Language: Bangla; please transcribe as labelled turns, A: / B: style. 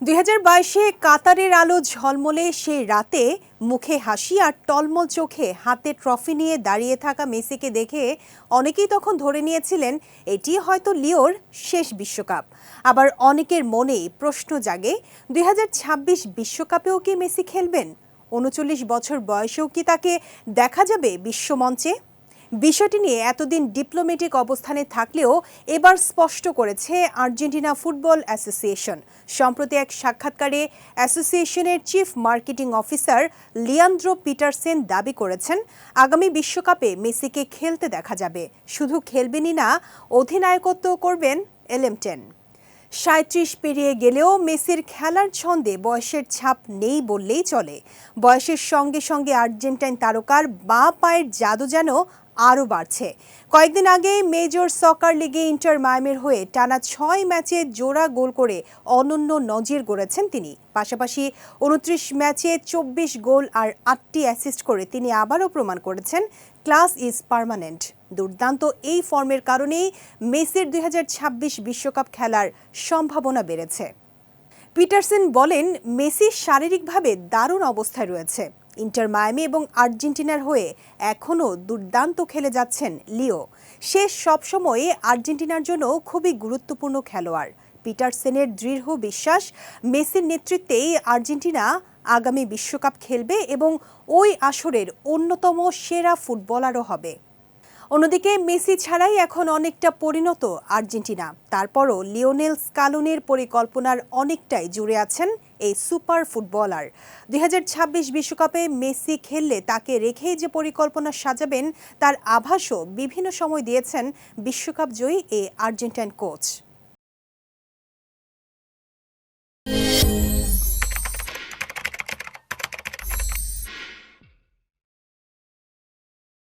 A: দুই হাজার বাইশে কাতারের আলো ঝলমলে সেই রাতে মুখে হাসি আর টলমল চোখে হাতে ট্রফি নিয়ে দাঁড়িয়ে থাকা মেসিকে দেখে অনেকেই তখন ধরে নিয়েছিলেন, এটি হয়তো লিওর শেষ বিশ্বকাপ। আবার অনেকের মনেই প্রশ্ন জাগে, দুই বিশ্বকাপেও কি মেসি খেলবেন? উনচল্লিশ বছর বয়সেও কি তাকে দেখা যাবে বিশ্বমঞ্চে? বিষয়টি নিয়ে এতদিন ডিপ্লোম্যাটিক অবস্থানে থাকলেও এবার স্পষ্ট করেছে আর্জেন্টিনা ফুটবল অ্যাসোসিয়েশন। সম্প্রতি এক সাক্ষাৎকারে অ্যাসোসিয়েশনের chief marketing officer Leandro Petersen দাবি করেছেন, আগামী বিশ্বকাপে মেসিকে খেলতে দেখা যাবে। শুধু খেলবেনই না, অধিনায়কত্ব করবেন এলএম টেন। সাঁত্রিশ পেরিয়ে গেলেও মেসির খেলার ছন্দে বয়সের ছাপ নেই বললেই চলে। বয়সের সঙ্গে সঙ্গে আর্জেন্টাইন তারকার বাঁ পায়ের জাদু যেন আরও বাড়ছে। কয়েকদিন আগে মেজর সকার লিগে ইন্টার মায়ামের হয়ে টানা ছয় ম্যাচে জোড়া গোল করে অনন্য নজির গড়েছেন তিনি। পাশাপাশি উনত্রিশ ম্যাচে চব্বিশ গোল আর আটটি অ্যাসিস্ট করে তিনি আবারও প্রমাণ করেছেন, ক্লাস ইজ পার্মানেন্ট। দুর্দান্ত এই ফর্মের কারণেই মেসির দুই বিশ্বকাপ খেলার সম্ভাবনা বেড়েছে। পিটারসেন বলেন, মেসি শারীরিকভাবে দারুণ অবস্থায় রয়েছে। ইন্টার মায়ামি এবং আর্জেন্টিনার হয়ে এখনও দুর্দান্ত খেলে যাচ্ছেন লিও। সে সবসময়ে আর্জেন্টিনার জন্য খুবই গুরুত্বপূর্ণ খেলোয়াড়। পিটারসেনের দৃঢ় বিশ্বাস, মেসির নেতৃত্বেই আর্জেন্টিনা আগামী বিশ্বকাপ খেলবে এবং ওই আসরের অন্যতম সেরা ফুটবলারও হবে। অন্যদিকে মেসি ছাড়াই এখন অনেকটা পরিণত আর্জেন্টিনা। তারপরও লিওনেল স্কালোনের পরিকল্পনার অনেকটাই জুড়ে আছেন এই সুপার ফুটবলার। দুই বিশ্বকাপে মেসি খেললে তাকে রেখেই যে পরিকল্পনা সাজাবেন, তার আভাসও বিভিন্ন সময় দিয়েছেন বিশ্বকাপ জয়ী এই আর্জেন্টাইন কোচ।